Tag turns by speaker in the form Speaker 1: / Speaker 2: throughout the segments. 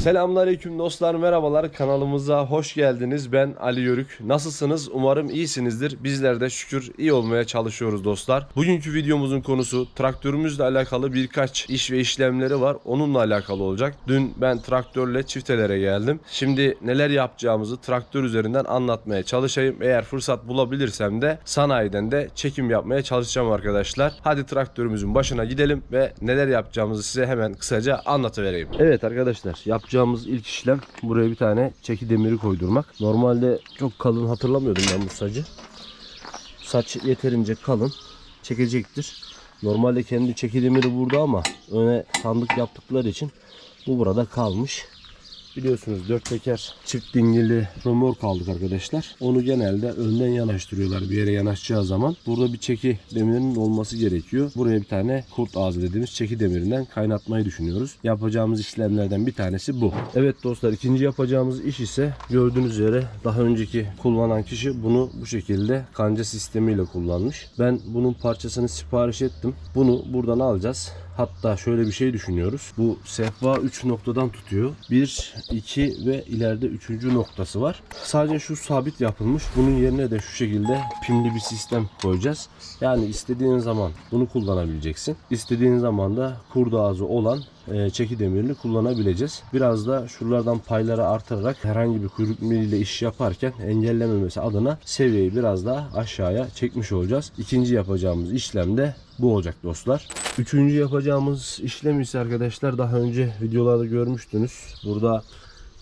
Speaker 1: Selamünaleyküm dostlar merhabalar. Kanalımıza hoş geldiniz. Ben Ali Yörük. Nasılsınız? Umarım iyisinizdir. Bizler de şükür iyi olmaya çalışıyoruz dostlar. Bugünkü videomuzun konusu traktörümüzle alakalı birkaç iş ve işlemleri var. Onunla alakalı olacak. Dün ben traktörle çiftelere geldim. Şimdi neler yapacağımızı traktör üzerinden anlatmaya çalışayım. Eğer fırsat bulabilirsem de sanayiden de çekim yapmaya çalışacağım arkadaşlar. Hadi traktörümüzün başına gidelim ve neler yapacağımızı size hemen kısaca anlatıvereyim. Evet arkadaşlar yapacağımız ilk işlem buraya bir tane çeki demiri koydurmak. Normalde çok kalın hatırlamıyordum ben bu sacı. Saç yeterince kalın çekecektir. Normalde kendi çeki demiri burada ama öne sandık yaptıkları için bu burada kalmış. Biliyorsunuz dört teker çift dingili römork aldık arkadaşlar. Onu genelde önden yanaştırıyorlar bir yere yanaşacağı zaman. Burada bir çeki demirinin olması gerekiyor. Buraya bir tane kurt ağzı dediğimiz çeki demirinden kaynatmayı düşünüyoruz. Yapacağımız işlemlerden bir tanesi bu. Evet dostlar ikinci yapacağımız iş ise gördüğünüz üzere daha önceki kullanan kişi bunu bu şekilde kanca sistemiyle kullanmış. Ben bunun parçasını sipariş ettim. Bunu buradan alacağız. Hatta şöyle bir şey düşünüyoruz. Bu sehpa 3 noktadan tutuyor. 1, 2 ve ileride 3. noktası var. Sadece şu sabit yapılmış. Bunun yerine de şu şekilde pimli bir sistem koyacağız. Yani istediğin zaman bunu kullanabileceksin. İstediğin zaman da kurdu ağzı olan çeki demirini kullanabileceğiz. Biraz da şuralardan payları artırarak herhangi bir kuyruk miliyle iş yaparken engellememesi adına seviyeyi biraz daha aşağıya çekmiş olacağız. İkinci yapacağımız işlem de bu olacak dostlar. Üçüncü yapacağımız işlem ise arkadaşlar daha önce videolarda görmüştünüz. Burada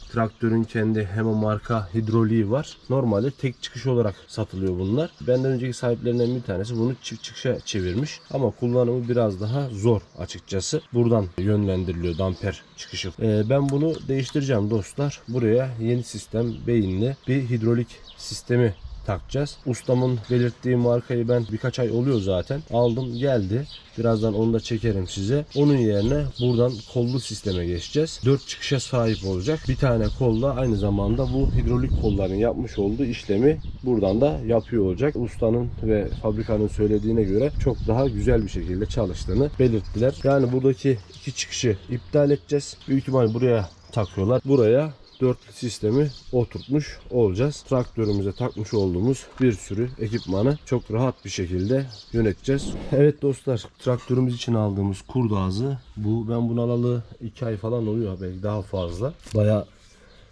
Speaker 1: traktörün kendi Hema marka hidroliği var. Normalde tek çıkış olarak satılıyor bunlar. Benden önceki sahiplerinden bir tanesi bunu çift çıkışa çevirmiş. Ama kullanımı biraz daha zor açıkçası. Buradan yönlendiriliyor damper çıkışı. Ee, ben bunu değiştireceğim dostlar. Buraya yeni sistem beyinli bir hidrolik sistemi takacağız. Ustamın belirttiği markayı ben birkaç ay oluyor zaten. Aldım geldi. Birazdan onu da çekerim size. Onun yerine buradan kollu sisteme geçeceğiz. 4 çıkışa sahip olacak. Bir tane kolla aynı zamanda bu hidrolik kolların yapmış olduğu işlemi buradan da yapıyor olacak. Ustanın ve fabrikanın söylediğine göre çok daha güzel bir şekilde çalıştığını belirttiler. Yani buradaki iki çıkışı iptal edeceğiz. Büyük ihtimal buraya takıyorlar. Buraya dörtlü sistemi oturtmuş olacağız. Traktörümüze takmış olduğumuz bir sürü ekipmanı çok rahat bir şekilde yöneteceğiz. Evet dostlar traktörümüz için aldığımız kurdağızı bu ben bunu alalı 2 ay falan oluyor belki daha fazla. Baya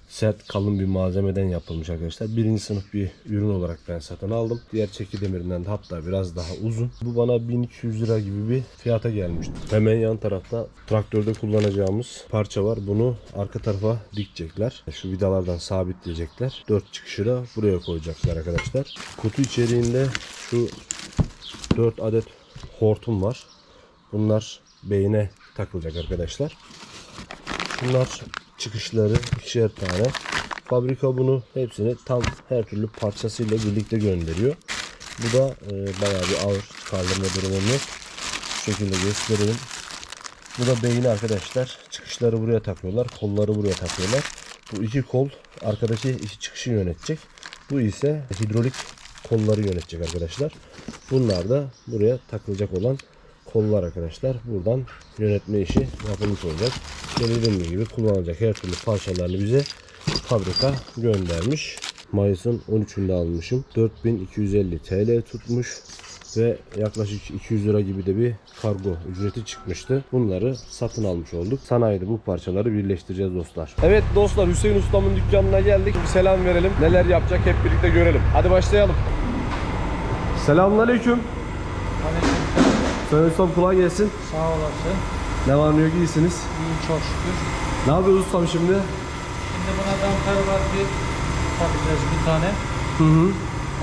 Speaker 1: sert kalın bir malzemeden yapılmış arkadaşlar. Birinci sınıf bir ürün olarak ben satın aldım. Diğer çeki de hatta biraz daha uzun. Bu bana 1200 lira gibi bir fiyata gelmişti. Hemen yan tarafta traktörde kullanacağımız parça var. Bunu arka tarafa dikecekler. Şu vidalardan sabitleyecekler. 4 çıkışı da buraya koyacaklar arkadaşlar. Kutu içeriğinde şu 4 adet hortum var. Bunlar beyine takılacak arkadaşlar. Bunlar çıkışları ikişer tane. Fabrika bunu hepsini tam her türlü parçasıyla birlikte gönderiyor. Bu da e, bayağı bir ağır kaldırma durumunu şu şekilde göstereyim. Bu da beyni arkadaşlar. Çıkışları buraya takıyorlar. Kolları buraya takıyorlar. Bu iki kol arkadaki iki çıkışı yönetecek. Bu ise hidrolik kolları yönetecek arkadaşlar. Bunlar da buraya takılacak olan kollar arkadaşlar. Buradan yönetme işi yapılmış olacak. Dediğim gibi kullanılacak her türlü parçalarını bize fabrika göndermiş. Mayıs'ın 13'ünde almışım. 4250 TL tutmuş ve yaklaşık 200 lira gibi de bir kargo ücreti çıkmıştı. Bunları satın almış olduk. Sanayide bu parçaları birleştireceğiz dostlar. Evet dostlar Hüseyin Ustam'ın dükkanına geldik. Bir selam verelim. Neler yapacak hep birlikte görelim. Hadi başlayalım. Selamünaleyküm. Sayın Ustam kolay gelsin.
Speaker 2: Sağ olasın.
Speaker 1: Ne var ne yok iyisiniz.
Speaker 2: İyiyim çok şükür.
Speaker 1: Ne yapıyoruz ustam şimdi?
Speaker 2: Şimdi buna damper var bir takacağız bir tane.
Speaker 1: Hı hı.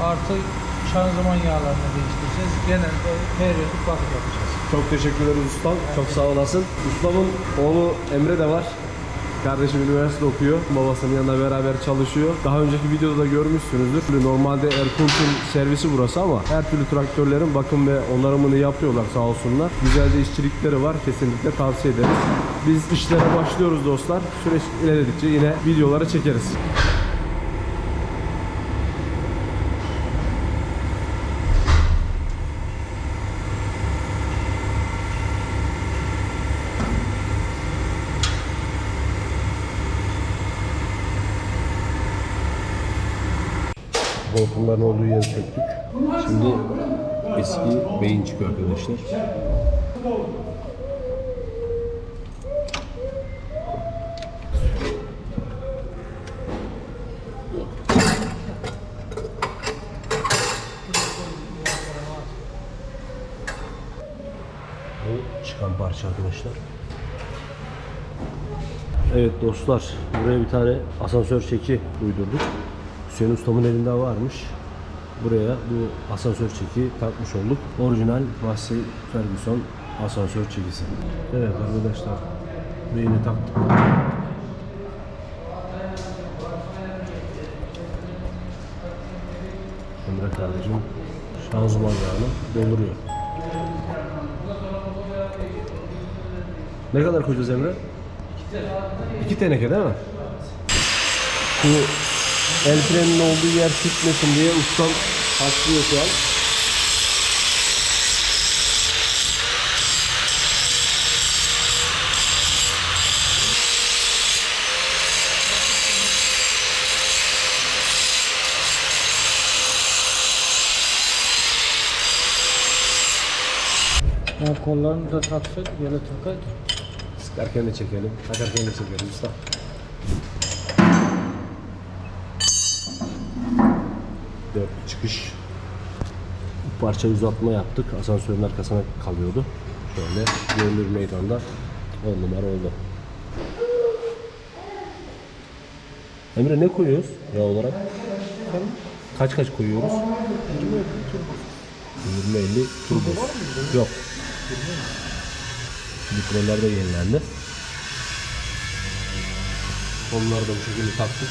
Speaker 2: Artı şanzıman yağlarını değiştireceğiz. Genelde periyodik bakım yapacağız.
Speaker 1: Çok teşekkür ederiz ustam. Çok sağ olasın. Ustamın oğlu Emre de var. Kardeşim üniversite okuyor. Babasının yanında beraber çalışıyor. Daha önceki videoda da görmüşsünüzdür. Normalde Erkunt'un servisi burası ama her türlü traktörlerin bakım ve onarımını yapıyorlar sağ olsunlar. Güzel de işçilikleri var. Kesinlikle tavsiye ederiz. Biz işlere başlıyoruz dostlar. Süreç ilerledikçe yine videoları çekeriz. Hortumların olduğu yeri söktük. Şimdi eski beyin çıkıyor arkadaşlar. Bu çıkan parça arkadaşlar. Evet dostlar, buraya bir tane asansör çeki uydurduk. Hüseyin Ustam'ın elinde varmış. Buraya bu asansör çeki takmış olduk. Orijinal Massey Ferguson asansör çekisi. Evet arkadaşlar, beyni taktık. Emre kardeşim şanzıman yağını dolduruyor. Ne kadar koyacağız Emre? İki teneke değil mi? Bu el frenin olduğu yer çıkmasın diye ustam haklıyor şu an.
Speaker 2: Yani kollarını da taksaydı böyle takaydı.
Speaker 1: Sıkarken de çekelim, takarken de çekelim usta. Dört çıkış. Parça uzatma yaptık. Asansörün arkasına kalıyordu. Şöyle görünür meydanda 10 numara oldu. Emre ne koyuyoruz yağ olarak? Kaç kaç koyuyoruz? 20-50 turbo. Yok. Mikrolar da yenilendi. Onları da bu şekilde taktık.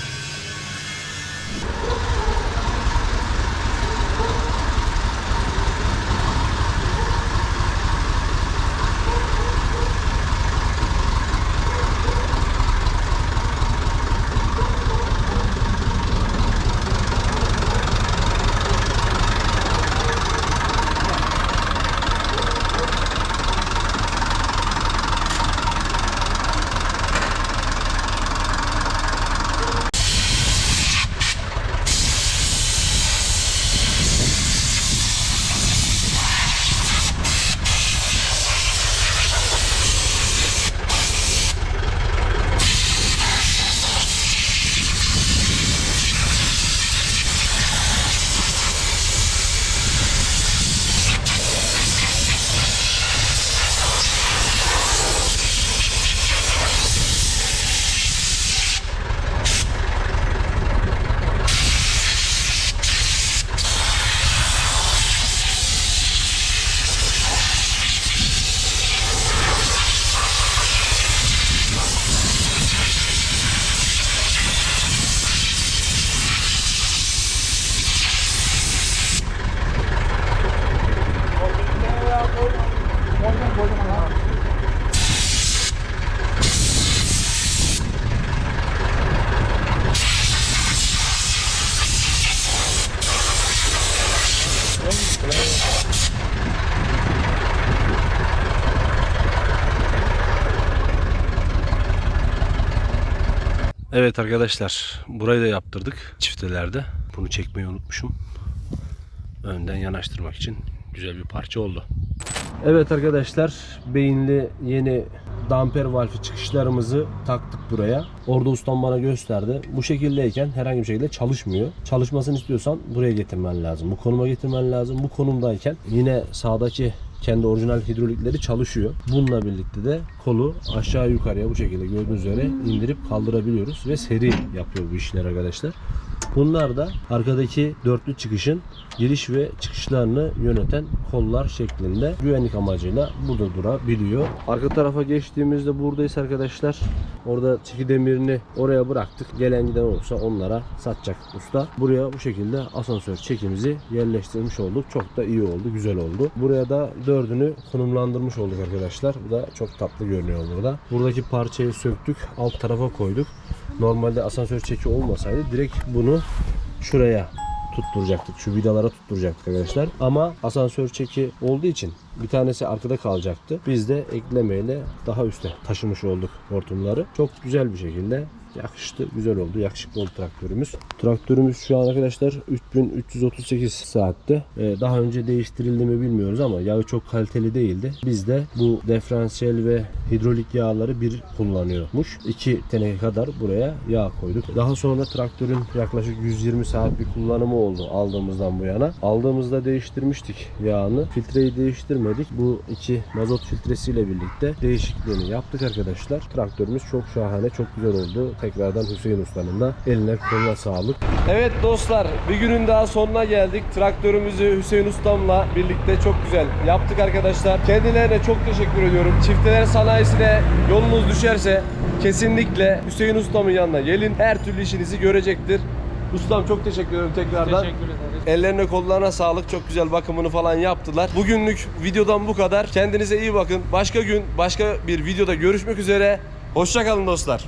Speaker 1: Evet arkadaşlar burayı da yaptırdık çiftelerde. Bunu çekmeyi unutmuşum. Önden yanaştırmak için güzel bir parça oldu. Evet arkadaşlar beyinli yeni damper valfi çıkışlarımızı taktık buraya. Orada ustam bana gösterdi. Bu şekildeyken herhangi bir şekilde çalışmıyor. Çalışmasını istiyorsan buraya getirmen lazım. Bu konuma getirmen lazım. Bu konumdayken yine sağdaki kendi orijinal hidrolikleri çalışıyor. Bununla birlikte de kolu aşağı yukarıya bu şekilde gördüğünüz üzere indirip kaldırabiliyoruz ve seri yapıyor bu işler arkadaşlar. Bunlar da arkadaki dörtlü çıkışın giriş ve çıkışlarını yöneten kollar şeklinde güvenlik amacıyla burada durabiliyor. Arka tarafa geçtiğimizde buradayız arkadaşlar. Orada çeki demirini oraya bıraktık. Gelen giden olursa onlara satacak usta. Buraya bu şekilde asansör çekimizi yerleştirmiş olduk. Çok da iyi oldu, güzel oldu. Buraya da dördünü konumlandırmış olduk arkadaşlar. Bu da çok tatlı görünüyor burada. Buradaki parçayı söktük, alt tarafa koyduk. Normalde asansör çeki olmasaydı direkt bunu şuraya tutturacaktık. Şu vidalara tutturacaktık arkadaşlar. Ama asansör çeki olduğu için Bir tanesi arkada kalacaktı. Biz de eklemeyle daha üste taşımış olduk hortumları. Çok güzel bir şekilde yakıştı. Güzel oldu. Yakışıklı oldu traktörümüz. Traktörümüz şu an arkadaşlar 3338 saatte. Ee, daha önce değiştirildi mi bilmiyoruz ama yağı çok kaliteli değildi. Biz de bu diferansiyel ve hidrolik yağları bir kullanıyormuş. 2 teneke kadar buraya yağ koyduk. Daha sonra traktörün yaklaşık 120 saat bir kullanımı oldu aldığımızdan bu yana. Aldığımızda değiştirmiştik yağını. Filtreyi değiştirmedik. Bu iki mazot filtresiyle birlikte değişikliğini yaptık arkadaşlar. Traktörümüz çok şahane, çok güzel oldu. Tekrardan Hüseyin Usta'nın da eline koluna sağlık. Evet dostlar bir günün daha sonuna geldik. Traktörümüzü Hüseyin Ustam'la birlikte çok güzel yaptık arkadaşlar. Kendilerine çok teşekkür ediyorum. Çifteler sanayisine yolunuz düşerse kesinlikle Hüseyin Ustam'ın yanına gelin. Her türlü işinizi görecektir. Ustam çok teşekkür ederim tekrardan.
Speaker 2: Teşekkür ederiz.
Speaker 1: Ellerine kollarına sağlık. Çok güzel bakımını falan yaptılar. Bugünlük videodan bu kadar. Kendinize iyi bakın. Başka gün başka bir videoda görüşmek üzere. Hoşçakalın dostlar.